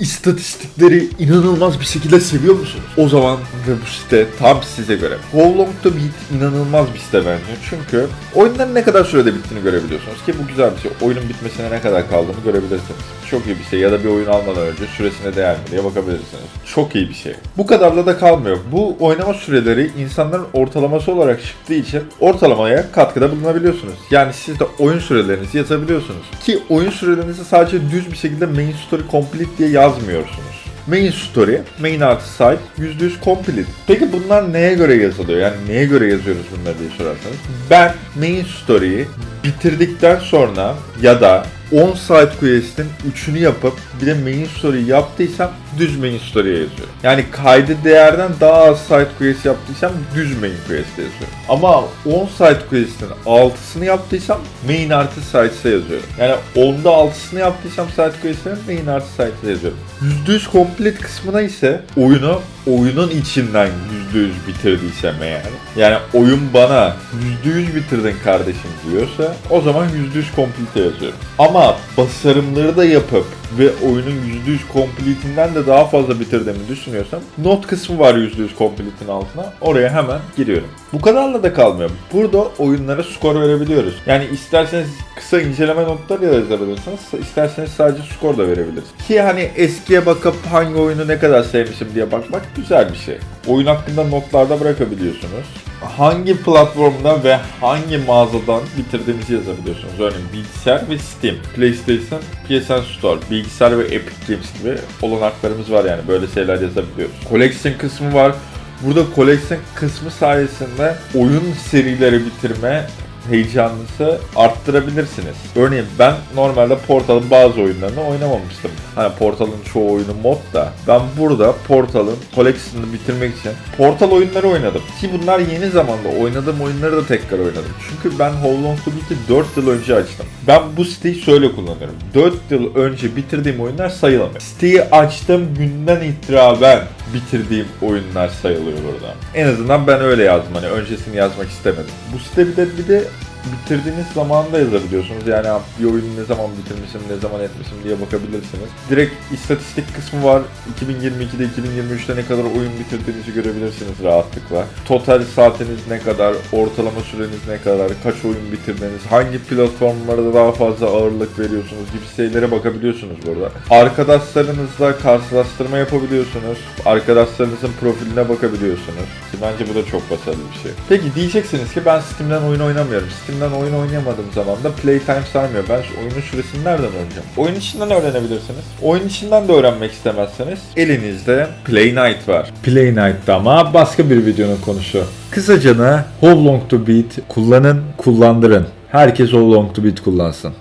İstatistikleri inanılmaz bir şekilde seviyor musunuz? O zaman ve bu site tam size göre. How Long To Beat inanılmaz bir site bence. Çünkü oyunların ne kadar sürede bittiğini görebiliyorsunuz ki bu güzel bir şey. Oyunun bitmesine ne kadar kaldığını görebilirsiniz. Çok iyi bir şey. Ya da bir oyun almadan önce süresine değer mi diye bakabilirsiniz. Çok iyi bir şey. Bu kadarla da kalmıyor. Bu oynama süreleri insanların ortalaması olarak çıktığı için ortalamaya katkıda bulunabiliyorsunuz. Yani siz de oyun sürelerinizi yazabiliyorsunuz. Ki oyun sürelerinizi sadece düz bir şekilde main story complete diye yazmıyorsunuz. Main story, main artı site %100 complete. Peki bunlar neye göre yazılıyor? Yani neye göre yazıyoruz bunları diye sorarsanız. Ben main story'yi bitirdikten sonra ya da 10 side quest'in 3'ünü yapıp bir de main story yaptıysam düz main story'ye yazıyorum. Yani kaydı değerden daha az side quest yaptıysam düz main quest'e yazıyorum. Ama 10 side quest'in 6'sını yaptıysam main artı sites'e yazıyorum. Yani 10'da 6'sını yaptıysam side quest'lerin main artı sites'e yazıyorum. %100 complete kısmına ise oyunu oyunun içinden %100 bitirdiysem eğer yani oyun bana %100 bitirdin kardeşim diyorsa o zaman %100 complete yazıyorum. Ama basarımları da yapıp ve oyunun %100 complete'inden de daha fazla bitirdiğimi düşünüyorsam not kısmı var %100 complete'in altına. Oraya hemen giriyorum. Bu kadarla da kalmıyor. Burada oyunlara skor verebiliyoruz. Yani isterseniz kısa inceleme notları yazabilirsiniz. isterseniz sadece skor da verebilirsiniz. Ki hani eskiye bakıp hangi oyunu ne kadar sevmişim diye bakmak güzel bir şey. Oyun hakkında notlarda bırakabiliyorsunuz. Hangi platformda ve hangi mağazadan bitirdiğinizi yazabiliyorsunuz. Örneğin bilgisayar ve Steam, PlayStation, PSN Store, bilgisayar ve Epic Games gibi olanaklarımız var yani böyle şeyler yazabiliyoruz. Collection kısmı var. Burada collection kısmı sayesinde oyun serileri bitirme heyecanınızı arttırabilirsiniz. Örneğin ben normalde Portal'ın bazı oyunlarını oynamamıştım. Hani Portal'ın çoğu oyunu mod da. Ben burada Portal'ın Collection'ını bitirmek için Portal oyunları oynadım. Ki bunlar yeni zamanda oynadığım oyunları da tekrar oynadım. Çünkü ben How Long Beat'i 4 yıl önce açtım. Ben bu siteyi şöyle kullanıyorum. 4 yıl önce bitirdiğim oyunlar sayılamıyor. Siteyi açtığım günden itibaren bitirdiğim oyunlar sayılıyor burada. En azından ben öyle yazdım hani öncesini yazmak istemedim. Bu site bir de bir de bitirdiğiniz zamanında yazabiliyorsunuz. Yani bir oyunu ne zaman bitirmişim, ne zaman etmişim diye bakabilirsiniz. Direkt istatistik kısmı var. 2022'de, 2023'te ne kadar oyun bitirdiğinizi görebilirsiniz rahatlıkla. Total saatiniz ne kadar, ortalama süreniz ne kadar, kaç oyun bitirdiniz, hangi platformlara daha fazla ağırlık veriyorsunuz gibi şeylere bakabiliyorsunuz burada. Arkadaşlarınızla karşılaştırma yapabiliyorsunuz. Arkadaşlarınızın profiline bakabiliyorsunuz. Ki bence bu da çok başarılı bir şey. Peki diyeceksiniz ki ben Steam'den oyun oynamıyorum. Steam'den oyun oynayamadığım zaman da Playtime saymıyor. Ben şu oyunun süresini nereden öğreneceğim? Oyun içinden öğrenebilirsiniz. Oyun içinden de öğrenmek istemezseniz elinizde Play Night var. Play Night'ta ama başka bir videonun konusu. Kısacana How Long To Beat kullanın, kullandırın. Herkes How Long To Beat kullansın.